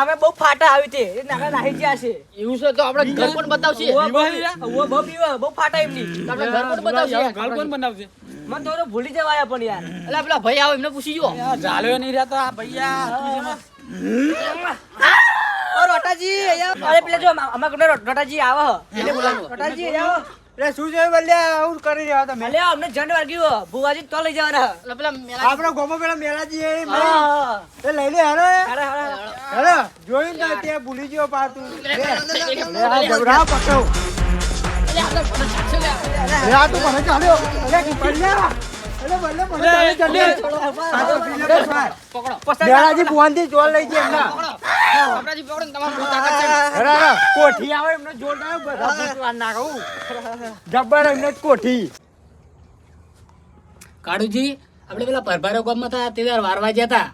અલે બહુ ફાટા આવી છે. નાના નાહી ગયા છે. એવું છે તો આપણે ઘર પણ બતાવશે. ઉવા બહુ પીવા, બહુ ફાટા એમની. આપણે ઘર પણ બતાવશે. ઘર કોણ બનાવશે. મને થોડું ભૂલી જવાયા પણ યાર. એટલે પેલા ભાઈ આવે એમને પૂછી જો ઝાલ્યો નહીં રહેતો. આ ભૈયા રોટાજી અરે પેલા જો અમાર રોટાજી આવે. રોટાજી આવો. એટલે શું છે? બલ્યા આવું કરી રહ્યા તમે? લે અમને જંડ વાગ્યો ભુવાજી તો લઈ જવાના. એટલે પેલા મેલા આપણો ગોમો પેલા મેલાજી એ. એ લઈ લે હારે, હારે. હેરો જોયું ને ત્યાં ભૂલી ગયો પાતું લે લે. આ જબરા પકડો. લે આ તો મને ચાલ્યો. લે. તો પસાર પકડો. મેલાજી ભુવાનથી ચોર લઈ જાય એમના. આપણાથી પકડો ને તમારું તાકાત છે. હેરો હેરો કોઠી આવે એમને જોર ના બધા નાખું. જબ્બર એમને કોઠી. કાળુજી આપણે પેલા પરભારો ગામમાં હતા તે વાર વારવા ગયા હતા.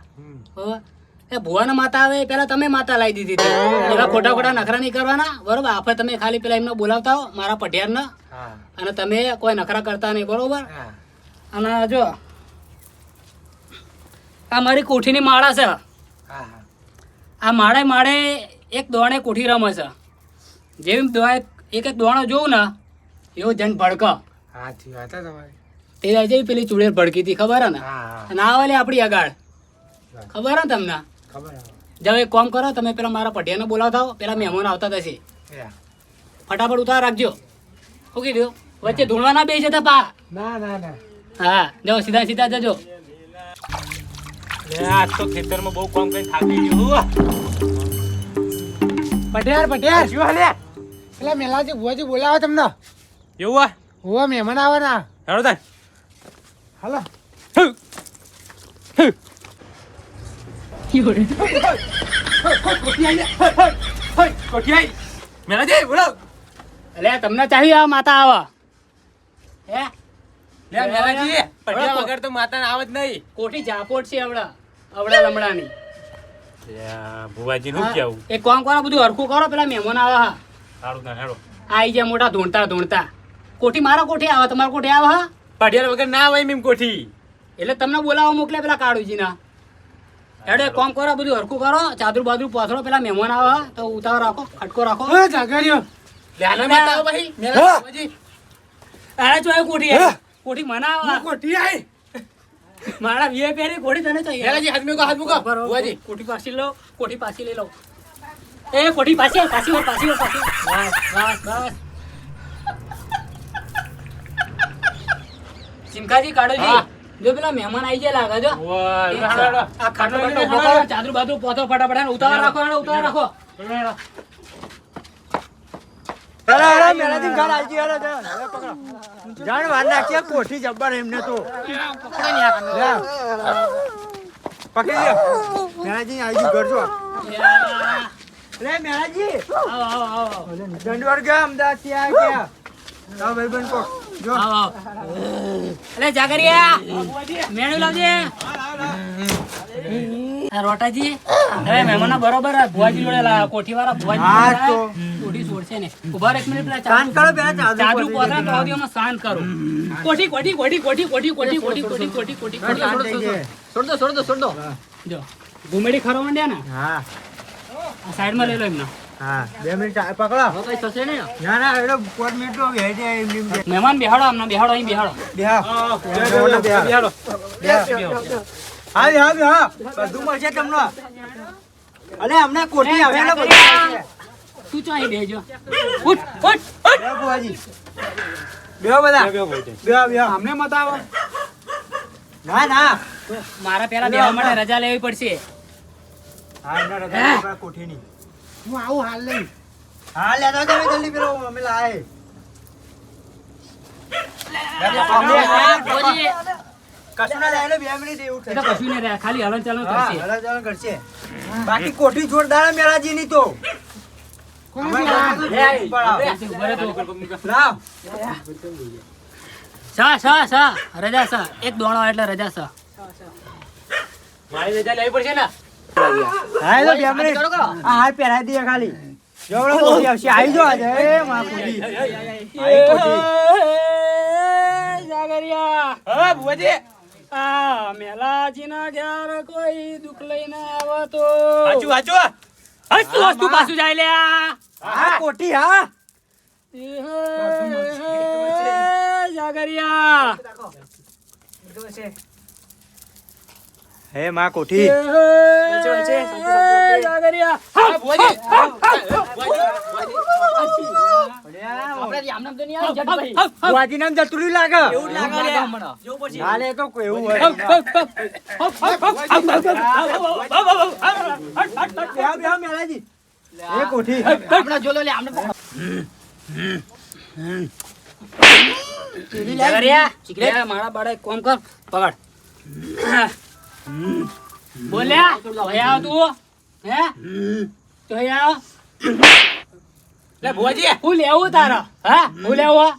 એ ભુવાના માતા આવે પેલા તમે માતા લાવી દીધી હતી. એવા ખોટા ખોટા નખરા નહીં કરવાના. બરોબર આપણે તમે ખાલી પેલા એમને બોલાવતા હો મારા પઢિયારને. હા. અને તમે કોઈ નખરા કરતા નહીં બરોબર? અને જો આ મારી કોઠીની માળા છે. આ માળે માળે એક દોણે કોઠી રમે છે. જેવી દોણે એક એક દોણો જોઉં ને એવો જન ભડક. હાથી વાત તમારી. તે જેવી પેલી ચૂડેર ભડકી હતી ખબર ને? અને આ વાલી આપણી અગાડ ખબર ને તમને? ખબર જાવ એક કામ કરો તમે પેલા મારા પઢિયાને બોલાવતા હો પેલા મહેમાન આવતા થશે. ફટાફટ ઉતાર રાખજો. શું કીધું? વચ્ચે ધૂળવા ના બે જતા પા. ના ના ના. હા જાઓ સીધા સીધા જજો. આજ તો ખેતરમાં બહુ કામ કરીને થાકી ગયો. પટેલ પટેલ શું હાલે? પેલા મેલાજી ભુવાજી બોલાવે તમને. એવું હોય? હુવા મહેમાન આવે ના હેડો તાન. હાલો. તમને ચાહી આ માતા આવા? હે? લે, મેલાજી, પઢિયા વગર તો માતા આવે જ નહીં. કોઠી જાપોટ છે આવડા આવડા લમડાની કહેવું? એક કામ કરો બધું હરખું કરો પેલા મહેમાન આવે હા. હેડો. આઈ જાય મોટા ધોણતા ધૂણતા. કોઠી મારા કોઠી આવે તમારા કોઠી આવે હા? પઢિયા વગર ના આવે મેમ કોઠી. એટલે તમને બોલાવવા મોકલે પેલા કાળુજીના. હેડો એક કામ કરો બધું હરખું કરો. ચાદર બાદર પાથરો પેલા મહેમાન આવે હા, તો ઉતાવળ રાખો ખટકો રાખો. હા જાગર્યો લે, આને ભાઈ. હા. ભુવાજી. અરે ચોય કોઠી? હા. કોઠી મનાવા કોઠી આઈ? મારા વીએ પહેરી ઘોડી તને તો યારાજી હાથ મેકો હાથ મેકો. બુઆજી કોઠી પાછી લો કોઠી પાછી લઈ લો. એ કોઠી પાછી પાછી લો પાછી લો પાછી બસ બસ ચિમકાજી કાઢોજી જો. પેલા મહેમાન આવી ગયા લાગે જો. આ ખાટલો ચાદરું બાદરું પોતો ફટાફટ ઉતાવળ રાખો ઉતાવળ રાખો. હેલો હેલો ઘર આવી ગયો હવે પકડો. જાણ વાર નાખીએ કોઠી જબ્બર એમને તો. પકડી લ્યો. મેલાજી આવી ગયું ઘર જો. લે મેલાજી આવો આવો આવો દંડવર ગયા અમદાવાદથી આ ગયા. લાવ ભાઈ બન કો જો. આવો આવો. જાગરિયા મેણું લાવજે. રોટાજી. હવે મહેમાન બરોબર ભુવાજી જોડે કોઠી વાળા ભુવાજી. કોઠી છોડશે ને. ઊભા એક મિનિટ પેલા શાંત કરો પેલા ચાદર ચાદરું તો દે. શાંત કરો. કોઠી કોઠી કોઠી કોઠી કોઠી કોઠી કોઠી કોઠી કોઠી કોઠી હા, કોઠી છોડ દો છોડ દો છોડ દો જો. ઘુમેડી ખરો મંડ્યા ને? હા. આ સાઈડમાં લઈ લો એમને. હા. બે મિનિટ પકડો. કઈ થશે નહીં. ના ના એનો પાંચ મિનિટ નો વેહી જાય એમ એમ મહેમાન બેહાડો અમને બેહાડો અહીં બેહાડો. બેહા બેહો, બેહો. હા હા હા બધું મળશે તમને. અલે અમને કોઠી આવે ને બધું મળશે. તું ચો અહીં ઉઠ ઉઠ ઉઠ. બુવાજી. બેહો બધા. બેહો બેહો અમને મત આવો. ના ના. મારા પેલા બેહવા માટે રજા લેવી પડશે. હા? એમના રજા કોઠીની. હું આવું હાલ લઈ. હા લે તો જલ્દી પેલો અમે લાય. બાકી કોઠી જોરદાર મેળાજી ની તો. સા સા સા રજા સા એક દોણો એટલે રજા સા મારી રજા લેવી પડશે ને? હા તો બે મિનિટ કરો, કરો. હા હાલ પહેરાવી દઈએ ખાલી. જોવડો કોઠી આવશે. આવી જો આજે. એ માં કોઠી આવી કોઠી જાગરિયા. હા ભુવાજી. આ મેલાજીના ઘેર કોઈ દુઃખ લઈને આવતો. હાચું હાચું. હસતું હસતું પાછું જાય લ્યા હા કોઠી હા. જાગરિયા. હે માં કોઠી. જાગરિયા. મારા બાળા એક કોમ કર પકડ બોલ્યા તું હે તો આવ લે ભુવાજી હું લેવું તારા? હા? હું લેવું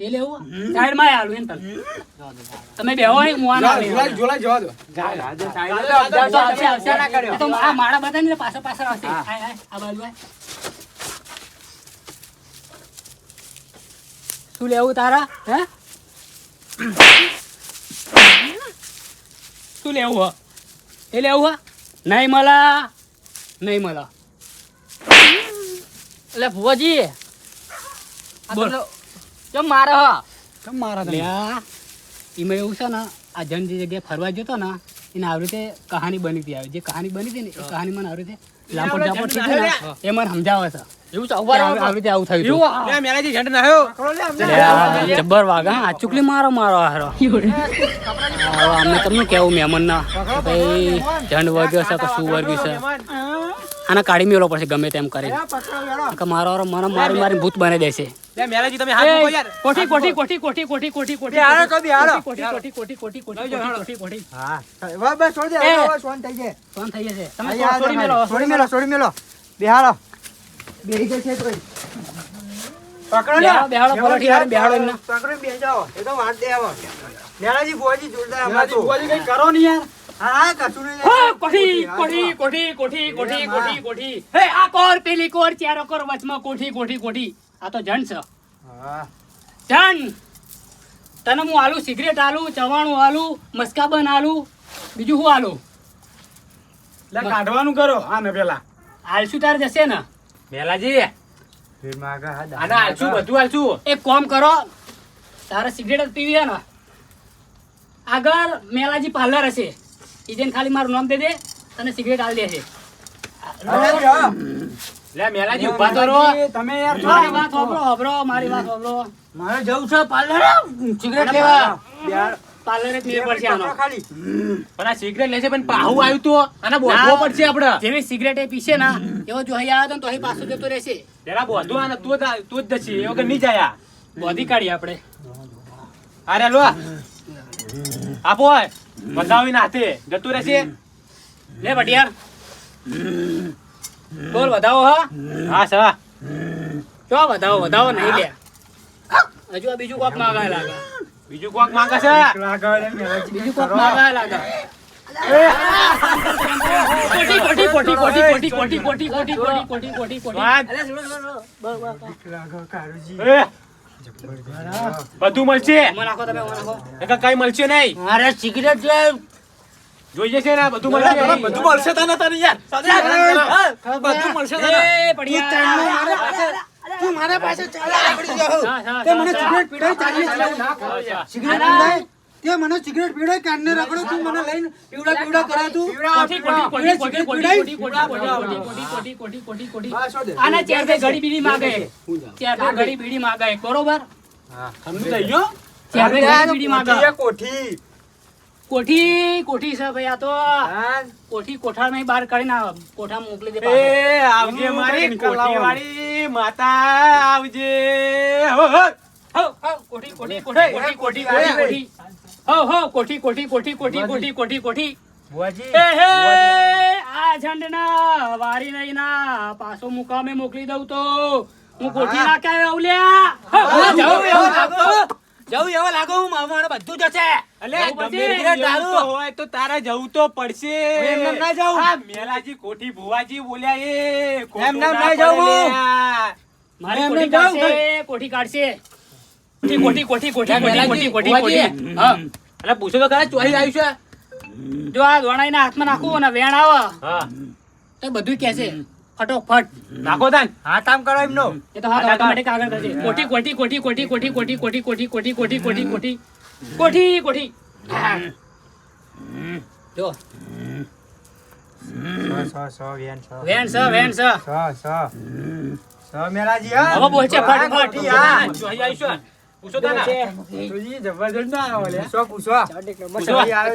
એ લેવું? સાઈડમાં આલું એમ તમે બેહો હું આના જોલા જોલા જવા દો. આવશે, આવશે, ના કર્યો તો આ માળા બધા ને પાછળ પાછળ આવશે. આ બાજુ. શું લેવું તારા? હે? શું લેવું હ? એ લેવું હ? નહીં મળા નહીં મળા. એટલે ભુવાજી. કેમ મારે હ? કેમ મારે એમાં એવું છે ને આ જન જે જગ્યાએ ફરવા જતો ને એને આવી રીતે કહાની બની હતી આવી. જે કહાની બની હતી ને એ કહાની મને આવી રીતે લાપડ ઝાપડ થઈ ગયું ને એ મને સમજાવે છે. એવું છે ઊભા આવી આવી રીતે આવું થયું. લે મેલાજી ઝંડ નાયો લ્યા, જબ્બર વાગ હા આ ચૂકલી મારો મારો હારો. અમે અમને તમને કેવું મહેમાન ના ભાઈ ઝંડ વર્ગ્યો છે કે શું વર્ગ્યું છે? આને કાઢી મેળવો પડશે ગમે તેમ કરી. કે મારો હારો મને મારી મારી ભૂત બની દેશે. કોઠી કોઠી કોઠી કોઠી કોઠી કોઠી કોઠી બિહારો તો બિહારો. કોઠી કોઠી કોઠી કોઠી કોઠી કોઠી કોઠી હા. બસ બસ છોડી દે શાંત થઈ જાય. કોણ થઈ જશે. તમે છોડી મેલો છોડી મેલો છોડી મેલો બિહારો બેહી છે તોય. પકડો ને. બેહાડો, બેહાડો, પલોઠી હારે બેહાડો એમને. પકડો બેસી જાઓ. એ તો વાત દે આવો. મેલાજી ભુવાજી જોરદાર હમણાં તો. કઈ કરો ને યાર. હા, હા, કશું નહીં. હા, કોઠી કોઠી કોઠી કોઠી કોઠી કોઠી કોઠી. હે આ કોર પેલી કોર ચારો કોર વચમાં કોઠી કોઠી કોઠી. આ તો જણ છે. હા. જણ તને હું આલુ? સિગરેટ આલુ ચવાણું આલુ મસ્કાબન આલુ બીજું હું આલુ? લે કાઢવાનું કરો. હા ને પેલા. આલશું તાર જશે ને? મેલાજી. આના માગા. બધું આલશું એક કોમ કરો. તારે સિગરેટ જ પીવી હે ને? આગળ મેલાજી પાર્લર હશે. ઈ ખાલી મારું નામ દે દે તને સિગરેટ આલી દેશે. લે મેલાજી ઊભા તો રહો. તમે યાર મારી વાત હોભળો હોભળો મારી વાત હોભળો મારે જવું છે પાર્લર? સિગરેટ લેવા. યાર. પાર્લરે જ પડશે આનો. ખાલી. પણ આ સિગરેટ લેશે પણ પાહુ આવ્યું તો અને બોધવો પડશે આપણે જેવી સિગરેટ એ પીશે ને એવો જો અહીં આવ્યો તો અહીં પાછો જતો રહેશે. પેલા બોધવું આને તું જ તું જ જશે. એ વગર નહીં જાય બોધી કાઢીએ આપણે. અરે લો. આપો હોય વધાવીને હાથે. જતું રહેશે લે ભટિયાર બોલ વધાવો હા? હા સર ચો વધાવો વધાવો નહીં લે. હજુ આ બીજું કોક માગાય લાગે. બીજું કોક માંગે છે? લાગે કોટી કોટી કોટી કોટી કોટી કોટી કોટી કોટી કોટી કોટી કોટી કોટી કોટી કોટી કોટી કોટી કોટી કોટી. વાત. અલે, સુનો, સુનો, સુનો. બસ, બસ, બસ. લાગે કારુજી. એ, બધું મળશે મને નાખો તમે મને મળશે? નકર કઈ મળશે નહીં. મારે સિગરેટ જોઈએ. જોઈએ છે ને બધું મળશે બધું મળશે તને તને યાર. બધું મળશે તને. પડિયા તું મારા પાસે ચાલે. હા, હા, તે મને સિગરેટ પીડાય ચાલી. છે. સિગરેટ પીડાઈ? તે મને સિગરેટ પીડાઈ કાનને રગડો તું મને લઈને પીવડા પીવડા કરા તું કોટી કોટી કોટી કોટી કોટી કોટી કોટી કોટી હા. આના ચાર બે ઘડી બીડી માગે ચાર બે ઘડી બીડી માગે બરોબર સમજી લઈયો ગયો ચાર બે ઘડી બીડી કોઠી માગે કોઠી કોઠી કોઠી છે ભાઈ આ તો કોઠી કોઠા નહીં બહાર કાઢીને કોઠા મોકલી દે એ આવજે મારી કોઠી વાળી માતા આવજે હો, હો. હો, હો, કોઠી કોઠી કોઠી કોઠી કોઠી કોઠી કોઠી હો કોઠી કોઠી કોઠી કોઠી કોઠી કોઠી કોઠી. આ ઝંડ ના વારી નહીં ના પાછો મુકામે મોકલી દઉં તો. હું કોઠી નાખ્યા અવલ્યા જવું એવો લાગો હું મારું બધું જશે. હોય તો જવું તો પડશે. મેલાજી કોઠી ભુવાજી બોલ્યા એ કોઠી કાઢશે. કોઠી કોઠી કોઠી કોઠી કોઠી કોઠી કોઠી. હા અલે પૂછો તો ખરા ચોરી આવ્યું છે જો આ દોણાઈના હાથમાં નાખું અને વેણ આવે હા તો બધું કહેશે ફટોફટ નાખો તાન હા કામ કરો એમનો એ તો હાથ ઓટોમેટિક આગળ કરજે કોઠી કોઠી કોઠી કોઠી કોઠી કોઠી કોઠી કોઠી કોઠી કોઠી કોઠી કોઠી કોઠી કોઠી જો સ સ સ વેણ છે વેણ છે સ સ સ મેલાજી હા હવે બોલ છે. પૂછો.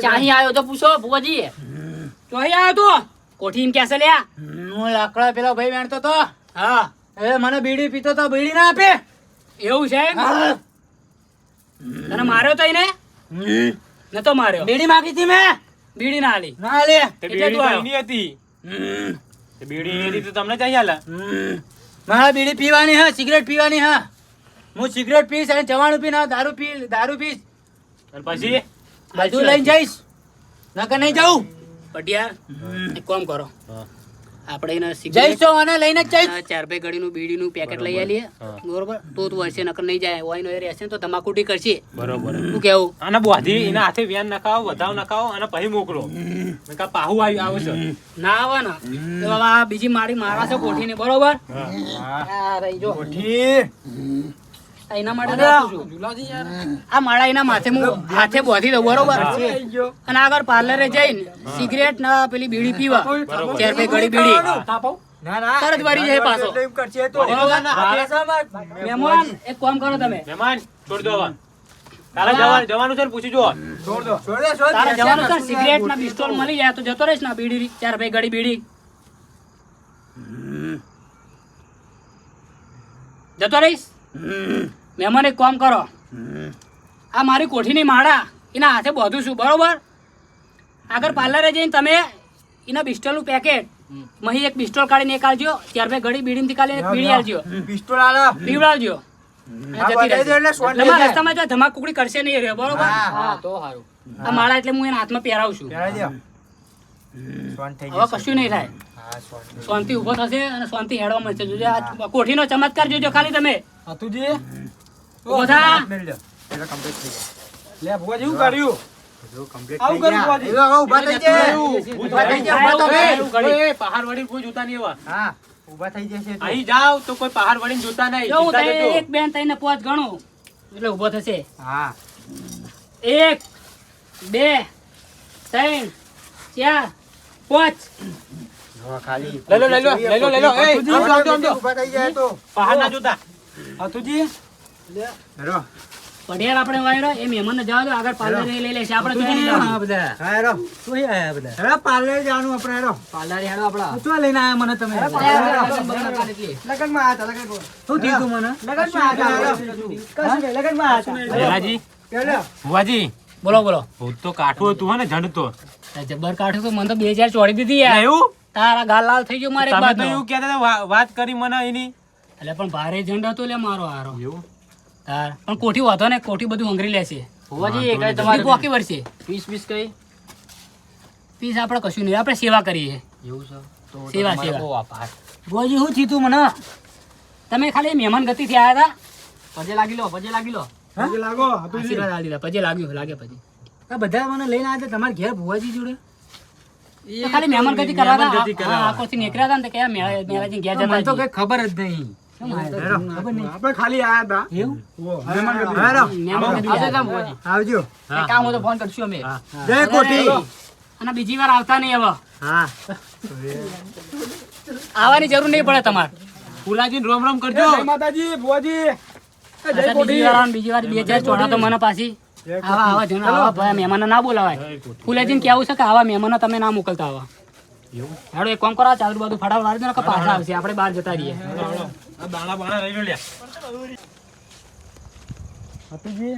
ચોહી આવ્યો તો પૂછો ભુવાજી. ચોહી આવ્યો તો. કોઠી એમ કેસે લ્યા? હું લાકડા પેલો ભાઈ વેણતો તો. હા. એ મને બીડી પીતો તો બીડી ના આપે. એવું છે તને માર્યો તો એને? નતો માર્યો. બીડી માગી હતી મેં. બીડી ના આલી. ના લે એટલે બીડી તું તો હતી. બીડી એની તો તમને ચાહી આલે. મારે બીડી પીવાની હા સિગરેટ પીવાની હા. હું સિગરેટ પીશ અને ચવાણું પીને દારૂ પી દારૂ પીશ અને પછી? બધું લઈને જઈશ. નકર નહીં જાઉં. પટિયા એક કામ કરો. આપણે એને જઈશ અને લઈને જ જઈશ. ચાર બે બીડી બીડીનું પેકેટ લઈ આલીએ. બરોબર? તો તું વર્ષે નકર નહીં જાય. ઓઈનો એ રહેશે તો તમાકુટી કરશે. બરોબર. શું કેવું? અને બોધી એના હાથે વ્યાન નખાવો વધાવ નખાવો અને પછી મોકલો. નકા પાહુ આવી આવો છે. ના આવે ને. તો આ બીજી મારી મારા છે કોઠીની બરોબર? હા. આ રહી જો. કોઠી. એના માટે આ માળા એના માથે હું હાથે બોધી દઉં બરોબર? અને આગળ પાર્લરે જઈને સિગરેટ ના પેલી બીડી પીવા. ચાર પે ઘડી બીડી. ના ના. તરત વળી જાય પાછો. એટલે એમ કરશે તો. બરોબર? હાલે છે માર. મહેમાન એક કામ કરો તમે. મહેમાન છોડી દો તારે જવાનું જવાનું છે પૂછી જો છોડ દો. છોડ દે છોડ તારે જવાનું છે સિગરેટ ના પિસ્તોલ મળી જાય તો જતો રહીશ ના બીડી ચાર ભાઈ ગળી બીડી. જતો રહીશ? મહેમાન એક કામ કરો. આ મારી કોઠીની માળા એના હાથે બધું છું બરોબર? આગળ પાર્લરે જઈને તમે એના બિસ્ટોલનું પેકેટ મહી એક બિસ્ટોલ કાઢીને એક આલજો ત્યારે પછી ઘડી બીડીમાંથી કાઢીને એક બીડી આલજો. પિસ્તોલ આલો. પીવડાવજો. રસ્તામાં જો ધમાક કુકડી કરશે નહીં રહ્યો બરોબર? હા. તો સારું. આ માળા એટલે હું એના હાથમાં પહેરાવું છું. હવે કશું નહીં થાય. હા શાંતિ ઊભો થશે અને શાંતિ હેડવા મળશે. જોજો આ કોઠીનો ચમત્કાર જોજો ખાલી તમે. હતુજી ઓથા એટલે કમ્પ્લીટ થઈ ગયો. લે ભુવાજી. હું એક બે ત્રણ ચાર પાંચ. ખાલી લઈ લો લઈ પહાડ ના જોતા. હતુજી હેરો. પઢિયાર આપણે વાયરો એ મહેમાનને જવા દો આગળ પાર્લર લઈ લેશે. આપણે તો નહીં જવાનું. બધા. હા હેરો. શું આયા બધા? હેરો પાર્લર જવાનું આપણે હેરો. પાર્લર હેડો આપણા. શું લઈને આયા મને તમે? લગનમાં આયા હતા લગન શું કીધું મને? લગનમાં આયા હતા કશું નહીં, લગનમાં આયા હતા. ભેલાજી ભુવાજી? બોલો બોલો. ભૂત તો કાઠું હતું હે ને જંડ તો. મને તો બે હજાર ચોડી દીધી યાર. એવું? તારા ગાલ લાલ થઈ ગયો મારે એક તમે એવું કહેતા વાત કરી મને એની. એટલે પણ ભારે ઝંડ હતો લે મારો હારો. એવું? પણ કોઠી વાંધો ને કોઠી બધું હંગરી લેશે. કઈ તમારી પોકી વળશે. પીસ પીસ કઈ? પીસ આપણે કશું નહીં આપણે સેવા કરીએ. એવું છે? તો સેવા, સેવા. શું થયું તું મને? તમે ખાલી મહેમાન ગતિથી આવ્યા હતા? પજે લાગી લો પજે લાગી લો. પગે લાગો આશીર્વાદ આલી દીધા પજે લાગ્યું લાગે પછી આ બધા મને લઈને આવ્યા હતા તમારા ઘેર ભુવાજી જોડે? ખાલી મહેમાન ગતિ મહેમાન આખોથી નીકળ્યા હતા ને મેળા મેળાજી ઘેર મને તો કઈ ખબર જ નહીં. આપણે ખાલી આયા હતા. એવું? હેરો. મહેમાન ગતિ આવ્યા. આવજો કામ હોય તો ફોન કરશું અમે. જય કોઠી. અને બીજી વાર આવતા નહીં હવે. હા. આવવાની જરૂર નહીં પડે તમારે. ફુલાજી રોમ રોમ કરજો. માતાજી ભુવાજી. બીજી વાર બીજી વાર. બે હજાર ચોડા તો મને પાછી. આવા આવા જણ આવા ભયા મહેમાનો ના બોલાવાય. ફૂલેજીને કેવું છે કે આવા મહેમાનો તમે ના મોકલતા આવા. હેડો એક કામ કરો ચાદર બાજુ ફટાફટ વાળી દો ને કે પાછા આવશે. આપણે બહાર જતા રહીએ. દાણા બાણા લઈ લો લ્યા. હતુજી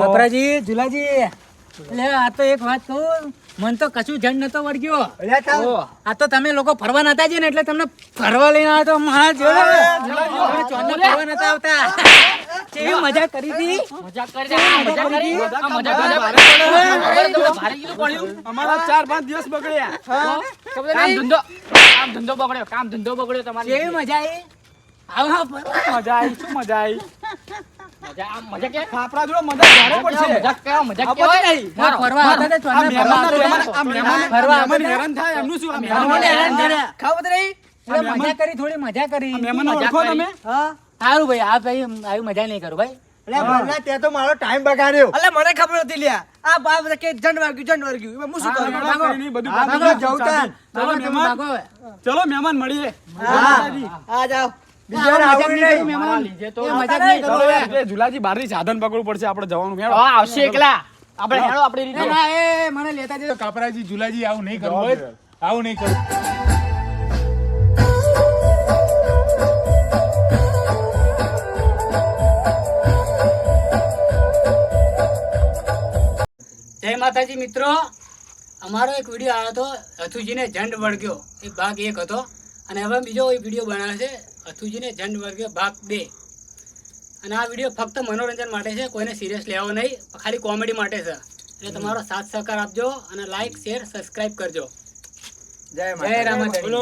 બાપરાજી ઝુલાજી એટલે આ તો એક વાત કહું. મન તો કશું જણ નતો વળગ્યો. આ તો તમે લોકો ફરવા નતા જ ને એટલે તમને ફરવા લઈને આવ્યો તો મારા જોડે તમે ફરવા નતા આવતા. કેવી મજા કરી હતી? મજાક કરી દે, કરી. પડ્યું. અમારા ચાર પાંચ દિવસ બગડ્યા. કામ ધંધો. કામ ધંધો બગડ્યો. કામ ધંધો બગડ્યો તમારે. કેવી મજા આવી. મજા આવી શું મજા જોડે મજા ભારે પડશે. કેવાય નહીં. ફરવા આવતા હતા, ચોરને આ મહેમાન આ મહેમાન ફરવા આ આવતા મહેમાન હતા. હેરાન થાય એમનું શું? આ મહેમાન હેરાન કર્યા. ખબર નહીં. મજા કરી થોડી મજા કરી. મહેમાન ઓળખો તમે? હા. સારું ભાઈ આ ભાઈ આવી મજા નહીં કરું ભાઈ. અલ્યા તે તો મારો ટાઈમ બગાડ્યો. એટલે મને ખબર નથી લ્યા. આ બાપ કે જંડ વાગ્યું જંડ વાગ્યું. હું શું કરું? બધું જવું ચલો. મહેમાન. મળીએ. આ જાઓ. એ એ ઝુલાજી બહારથી સાધન પકડવું પડશે આપણે જવાનું હેડો. આવશે એકલા. આપણે હેડો આપણી રીતે. ના, એ મને લેતા જજો. કાપરાજી જુલાજી આવું નહીં કરવું હોય. આવું નહીં કરવું. જય માતાજી મિત્રો. અમારો એક વીડિયો આવ્યો હતો હથુજીને જંડ વળગ્યો. એ ભાગ એક હતો. અને હવે બીજો એક વીડિયો બનાવે છે અથુજીને જંડ વર્ગે ભાગ બે. અને આ વીડિયો ફક્ત મનોરંજન માટે છે કોઈને સિરિયસ લેવો નહીં ખાલી કોમેડી માટે છે. એટલે તમારો સાથ સહકાર આપજો અને લાઈક શેર સબસ્ક્રાઇબ કરજો. જય જય રામાચારી